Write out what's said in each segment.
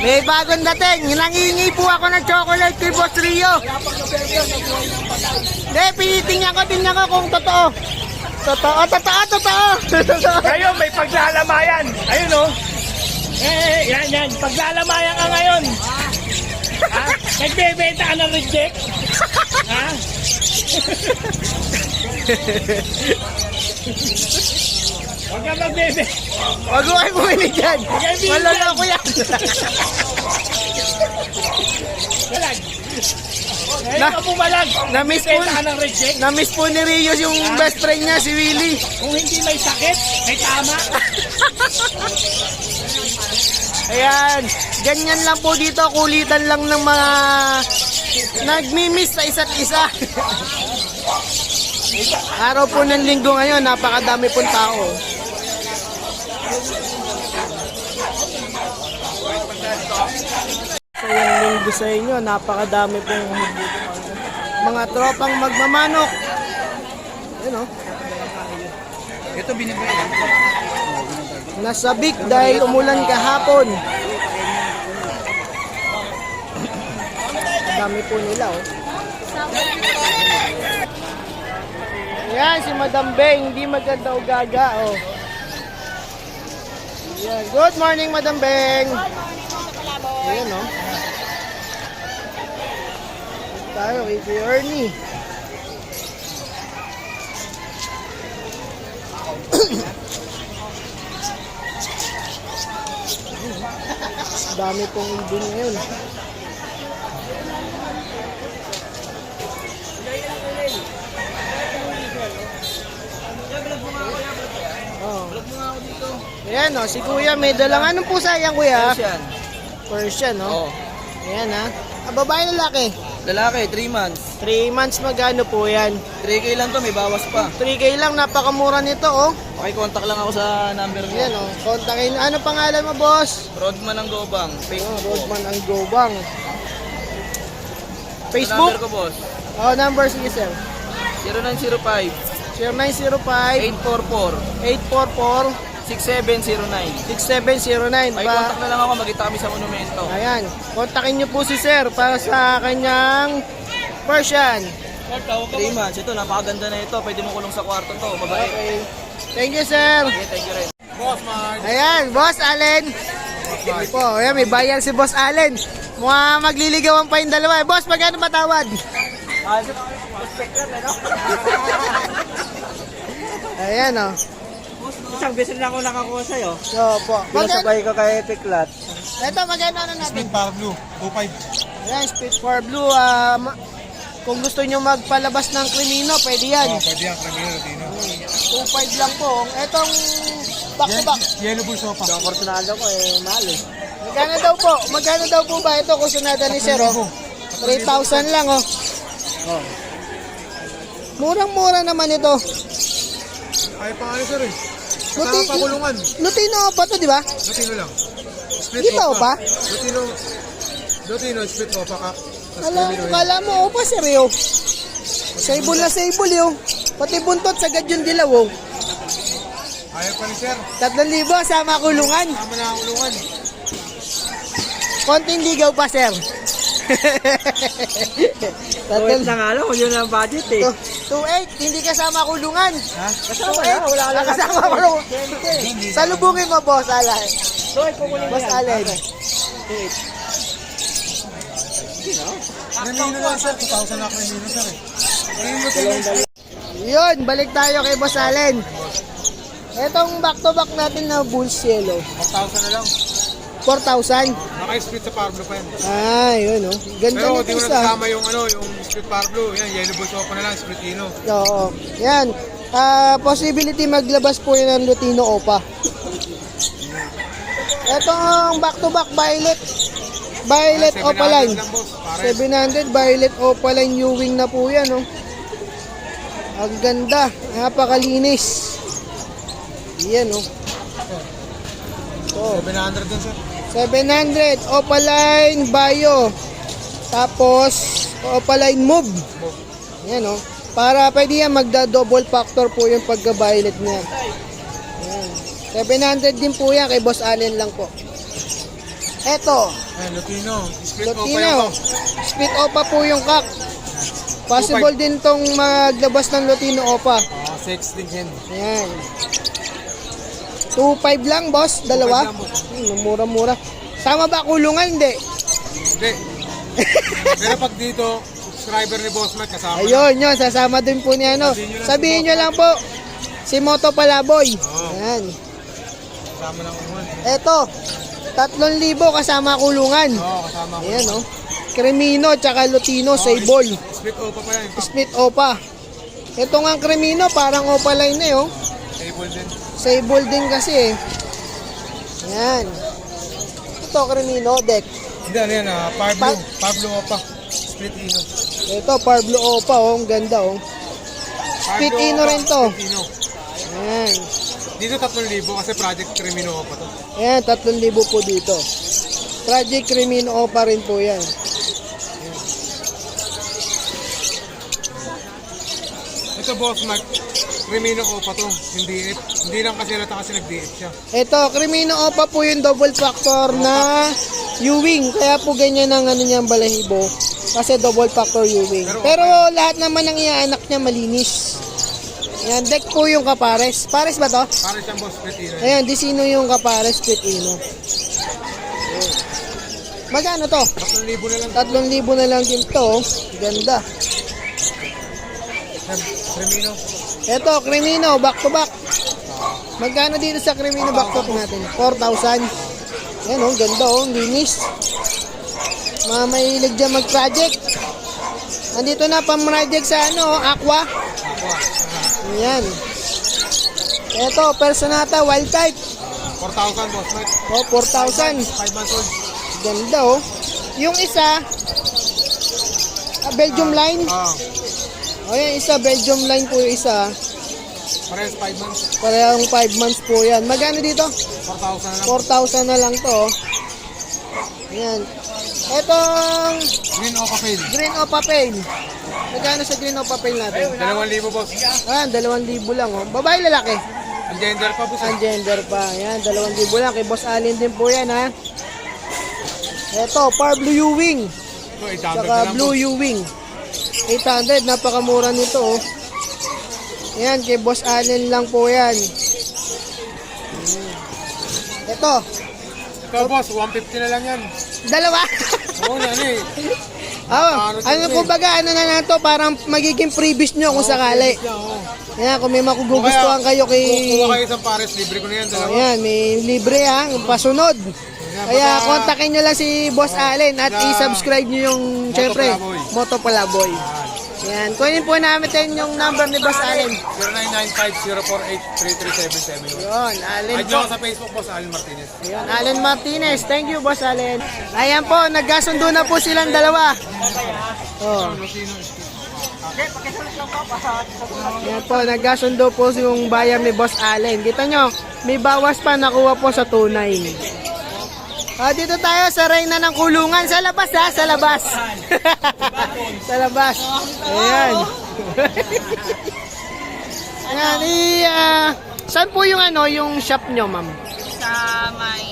May bagong dating. Nangingi po ako ng chocolate kay Boss Rio. Hindi, pinitingnan ko, tingnan ko kung totoo. Totoo, totoo, totoo. Ngayon, may paglalamayan. Ayun o. Eh, yan, yan. Paglalamayan ka ngayon. Ha? Nagbebenta ka ng reject? Ha? Huwag ka magbebe. Wag mo kayo bumili dyan. Maloloko yan. Galag. Ngayon Na- ka pumalag. na-miss ko- reject. Na-miss po ni Rio yung best friend niya, si Willie. Kung hindi may sakit, may tama. Ayan, ganyan lang po dito, kulitan lang ng mga nagmi-miss sa isa't isa. Araw po ng linggo ngayon, napakadami pong tao. So yung linggo sa inyo, napakadami pong mga tropang magmamanok. Ayan o. Ito binibigay. Nasabik dahil umulan kahapon. Dami po nila, oh. Yan, si Madam Beng, hindi maganda o gaga, oh. Yan. Good morning, Madam Beng. Ayan, oh. Tayo kay Kuya Ernie. Dami pong ibon ngayon. Oh. Ayan oh, si Kuya may dalang anong pusa yan Kuya? Yan. Persian oh. Oo. Ayan ha. Ah, babae lalaki. Lalaki, 3 months. 3 months magkano po yan? 3K lang to, may bawas pa. 3K lang, napakamura nito oh. Pakicontact lang ako sa number ko. Ayan oh, kontakin. Ano pangalan mo boss? Rodman ang Gobang. Oh, Facebook ko. Rodman ang Gobang. Sa Facebook? number ko, boss. Oh, number sige sir. 0905 0905 844 844 6709. 6709 May pa. contact na lang ako, magkita kami sa monumento. Ayan, kontakin niyo po si Sir para sa kanyang Persian. 3 months. Ito, napakaganda na ito. Pwede mo kulong sa kwarto to. Babae. Okay. Thank you, sir. Okay, thank you rin. Ayan, Boss Allen. Ayan po, ayan, may bayan si Boss Allen. Mga magliligawan pa yung dalawa. Boss, magkano matawad? Ayan, oh. Isang beses na ako nakakuha sa'yo. So, po. Magkano? ko kay Piklat. Ito, magkano na natin? Para blue, 2.5. Ayan, Speed for Blue. ah, ma- kung gusto nyo magpalabas ng krimino, pwede yan. Oh, pwede yan, Camilo Latino. 2.5 lang po. Etong back to back. Yellow bull sopa. Ang personado ko eh, mahal eh. Magkano daw po? Magkano daw po ba ito kung sunada ni Sir? oh? 3,000 lang oh. Murang-mura naman ito. Ay, pangalan sir eh. Luti, pakulungan. Lutino pa to, di ba? Latino lang. Split Di ba, opa? Latino, Latino, split opa ka. Alam, kala mo, opa seryo. Saibol na saibol yun. Pati buntot sa yung dilaw oh. Ayaw pa ni sir. 3,000 sama kulungan. Tama na ang kulungan. Konting ligaw pa, sir. Tatal na nga lang, kung yun ang budget eh. 2.8, hindi kasama kulungan. Ha? Kasama na, wala ka lang kasama kulungan. Salubungin mo, boss, Alan. Boss Alan. Camilo lang sir, 2,000 na Camilo sir eh. Mo. Yun, balik tayo kay Boss Allen. Etong back-to-back natin na Bulls Yellow. 1,000 na lang. 4,000. Naka-split sa Pablo pa yan. Ah, yun oh. Ganda Pero nito di mo isa. yung ano, yung split Pablo. Yan, yellow bull sopa na lang, split Tino. Oo. Yan. Ah, possibility maglabas po yun ng Lutino Opa. Etong back-to-back Violet. Violet 700 Opaline. lang boss. Pare. 700 Violet Opaline Ewing na po yan oh. Ang ganda. Napakalinis. Yan oh. Oh. 700 din sir. 700 Opaline Bio. Tapos Opaline Move. Yan oh. Para pwede yan magda-double factor po yung pagka-violet niya. Yan. 700 din po yan kay Boss Allen lang po. Eto, Ayan, Lutino. Split opa Lutino. box. Split opa po yung kak. Possible din tong maglabas ng Lutino opa. Ah, sex din hen. Ayan. 2.5 lang, boss. Dalawa. 2.5 lang, boss. Hmm, mura-mura. Tama ba kulungan? Hindi. Hindi. Pero pag dito, subscriber ni Boss Mike kasama. Ayun, yun. Sasama din po ni ano. Sabihin nyo lang po. Si Moto Palaboy. Ayan. Kasama ng umuan. Eto. 3,000 kasama kulungan. Oo, kasama ko. Ayan, oh. Cremino tsaka Lutino, Sable. Split opa pa yan. Split Opa. Ito nga ang Cremino, parang Opa line na eh, oh. Table din. Sable din kasi eh. Ayan. Ito, Cremino, deck. Hindi, ano yan ah. Pablo. Pa- Pablo opa. Split ino. Ito, Parblo Opa, oh. Ang ganda, oh. Split Pablo ino opa, rin to. Split ino. Ayan. Dito 3,000 kasi Project Crimino opa to. Ayan, 3,000 po dito. Project Cremino Opa rin po yan. Ito Boss Mike. Crimino opa to. Hindi DF. Hindi lang kasi nata kasi nag-DF siya. Ito, Cremino Opa po yung double factor na U-wing. Kaya po ganyan ang ano niyang balahibo. Kasi double factor U-wing. Pero Pero lahat naman ng iaanak niya malinis. Ayan, deck po yung kapares. Pares ba to? Para siyang Boss Split ino. Ayan, di sino yung kapares split ino. Ayan. Magkano to? 3,000 na lang. 3,000 na lang din to. Ganda. Crimino. Ito, Cremino, back to back. Magkano dito sa Cremino back to back natin? 4,000. Ayan oh, ganda oh, linis. Mga mahilig dyan mag-project. Andito na pang-project sa ano, oh, Aqua. Ayan. Ito, Personata Wild Type. 4,000 Boss Mike. Oh, 4,000. 5 months old. Ganda oh. Yung isa, ah, Belgium line. Ah, O yan, isa, Belgium line po yung isa. parehas 5 months. Parehong 5 months po yan. Magkano dito? 4,000 na 4,000 na lang. lang to. oh. Ayan. Etong Green Opa Fail. green opa pail. Magkano sa green opa pail natin? 2,000 boss. Ah, 2,000 lang oh. Babae lalaki? Ang gender pa boss. Ang gender pa. Ayan, 2,000 lang. Kay Boss Allen din po yan ha. Eto, Par Blue U-Wing. Ito, 800 na Saka lang Blue. U-Wing. 800, napakamura nito oh. Ayan, kay Boss Allen lang po yan. Hmm. Ito, Ito boss, 150 na lang yan. dalawa. Oo na ano eh. Oh, Ano ano eh? kumbaga ano na na to, parang magiging freebies nyo kung sakali. Ayan, kung may makugugustuhan kayo kay... kuha kayo isang pares, libre ko na yan. Oh, Dalawa. ayan, may libre ha, pasunod. Kaya kontakin nyo lang si Boss Allen at i-subscribe nyo yung, Moto syempre, Palaboy. Moto Palaboy. Ayan, kunin po namin yung number ni Boss Allen. 0995-048-3377. Yun, Allen Add po. nyo ako sa Facebook boss, Allen Martinez. Ayan, Allen Martinez. Thank you, Boss Allen. Ayan po, nagkasundo na po silang dalawa. Oh. Ayan po, nagkasundo po yung bayan ni Boss Allen. Kita nyo, may bawas pa nakuha po sa tunay. Ah, dito tayo sa Reyna ng Kulungan. Sa labas ha, sa labas. sa labas. Ayan. Ayan, i, ah, saan po yung ano, yung shop nyo, ma'am? sa may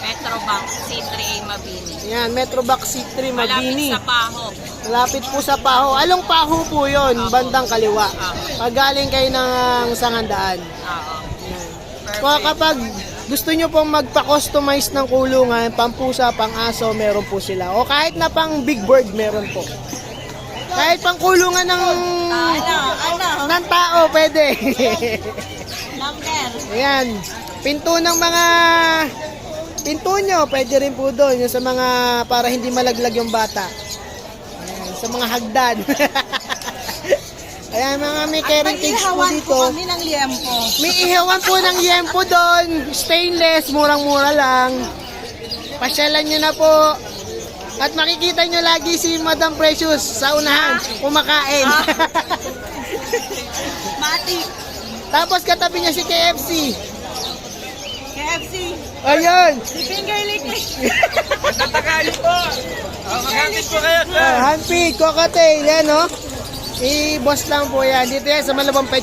Metrobank C3A Mabini. Ayan, Metrobox C3 Malapit Mabini. sa Paho. Malapit po sa Paho. Along Paho po yon bandang kaliwa. Pag galing kayo ng sangandaan. Oo. Kung kapag gusto nyo pong magpa-customize ng kulungan, pampusa, pang-aso, meron po sila. O kahit na pang big bird, meron po. Kahit pang kulungan ng, Ano? Ano? ng tao, pwede. Number. Ayan. Pinto ng mga pinto nyo, pwede rin po doon. Yung sa mga, para hindi malaglag yung bata. Ayan, sa mga hagdan. Ayan, mga may caring cage po dito. kami ng liempo. May ihawan po ng yempo doon. Stainless, murang-mura lang. Pasyalan nyo na po. At makikita nyo lagi si Madam Precious sa unahan, kumakain. Mati. Tapos katabi niya si KFC. KFC. Ayun! Finger lick. Ah, handpick, cocktail, yan no? I-boss lang po yan. Dito yan sa Malabang po.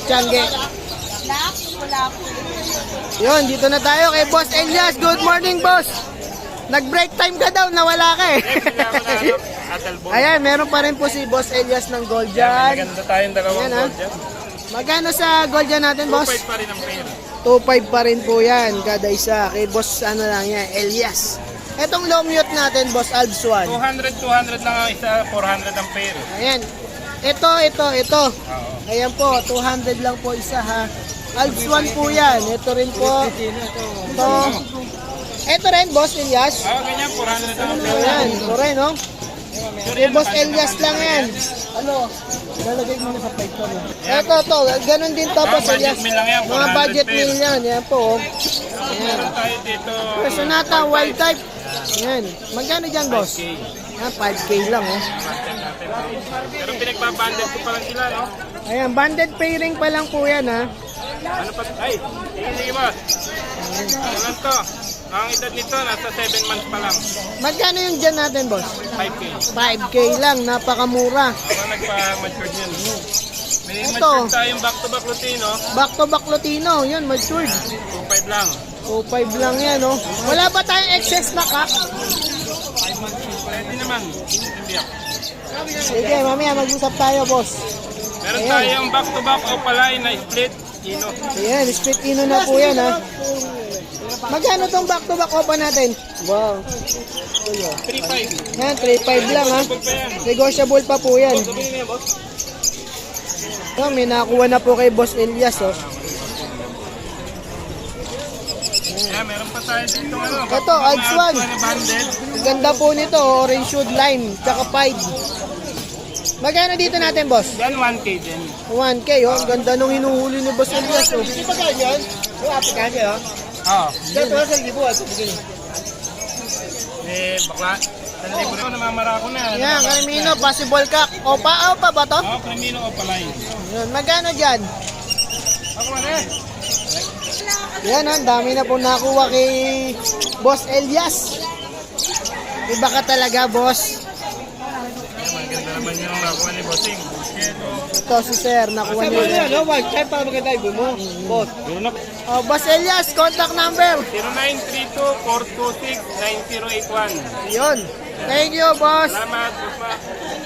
Yun, dito na tayo kay Boss Elias. Good morning, boss! Nag-break time ka daw, nawala ka eh. Ayan, meron pa rin po si Boss Elias ng gold dyan. Maganda tayong dalawang Ayan, gold dyan. Magkano sa gold dyan natin, boss? 2.5 pa rin ang pair. 2.5 pa rin po yan, kada isa. Kay boss, ano lang yan, Elias. Etong low mute natin, boss Alps 1. 200, 200 lang ang isa, 400 ang pair. Ayan. Ito, ito, ito. Ayan po, 200 lang po isa ha. Alps 1 po yan. Ito rin po. Ito. Ito rin, boss Elias. Ah, ganyan, 400 lang. Ayan, ito rin, no? Kay boss Elias lang yan. Ano? Lalagay mo na sa pipe ko. no? Ito, to. Ganun din to, Ah, boss budget Elias. meal lang yan, Mga 400 budget meal yan. Yan po. oh. Ayan. Personata, wild type. Ayan. Magkano dyan, boss? 5K. Ah, 5K lang, oh. Pero pinagbabanded ko pa lang sila, no? Ayan, banded pairing pa lang po yan, ha. Ano pa? Ay, sige, sige boss. Ano to? Ang edad nito, nasa 7 months pa lang. Magkano yung dyan natin, boss? 5K. 5K lang, napakamura. Ako nagpa-mature yan. May Ito. mature tayong back-to-back routine, no? Back to back Lutino, yun, matured. 2.5 lang. 2.5 lang yan, oh. Wala ba tayong excess na kak? Pwede naman. Hindi ako. Sige, mamaya mag-usap tayo, boss. Meron Ayan. tayong back-to-back opaline na split. Kino. Ayan, split ino na po yan, ha. Magkano tong back to back opa natin? Wow. 3.5. Yan, 3.5 lang, ha. Negotiable pa po yan. Ito, may nakuha na po kay Boss Elias, oh. Kaya meron pa tayo dito, ano? Ito, Alps one. Ang ganda po nito, oh. orange shoot lime, tsaka pied. Magkano dito natin, boss? Yan, 1K din. 1K, oh. Ang ganda nung hinuhuli ni Boss Elias, oh. Hindi pa ganyan? Yung application, oh. Oo. Ito, sa libo, ito, Eh, bakla. San libo na namamara ko na. Yan, Carmino, possible cock. Opa, opa ba to? Oo, Crimino opaline. Yan, magkano dyan? Ako na eh. Yan, ang dami na po nakuha kay Boss Elias. Iba ka talaga, boss. Maganda naman yung nakuha ni Bossing. Ito si Sir, nakuha niya. Ano, Mike? Kahit para maganda yung mo. Boss. Meron na. Oh, Boss Elias, contact number. 0932-426-9081. Yun. Thank you, boss. Salamat, boss.